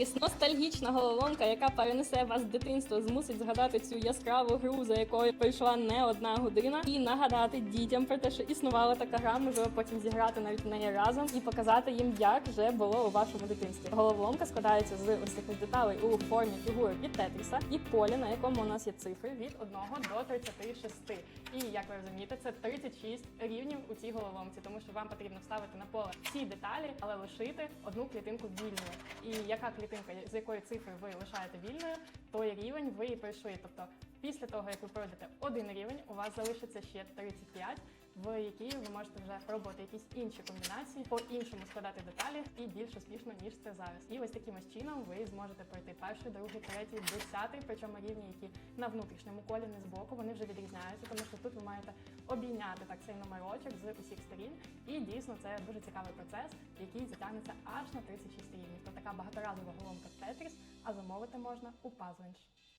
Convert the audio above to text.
is no ностальгічна головоломка, яка перенесе вас в дитинство, змусить згадати цю яскраву гру, за якою пройшла не одна година, і нагадати дітям про те, що існувала така гра, можливо, потім зіграти навіть в неї разом і показати їм, як вже було у вашому дитинстві. Головоломка складається з ось таких деталей у формі фігури від Тетріса і поля, на якому у нас є цифри від 1 до 36. І як ви розумієте, це 36 рівнів у цій головоломці, тому що вам потрібно вставити на поле всі деталі, але лишити одну клітинку вільною. І яка клітинка, з якої цифри ви лишаєте вільною, той рівень ви і пройшли. Тобто, після того як ви пройдете один рівень, у вас залишиться ще 35, в якій ви можете вже пробувати якісь інші комбінації, по-іншому складати деталі і більш успішно, ніж це зараз. І ось таким ось чином ви зможете пройти перший, другий, третій, десятий, причому рівні, які на внутрішньому колі не збоку, вони вже відрізняються, тому що тут ви маєте обійняти так цей номерочок з усіх сторін. І дійсно це дуже цікавий процес, який затягнеться аж на 36 рівнів. Це така багаторазова головка Tetris, а замовити можна у Puzzlench.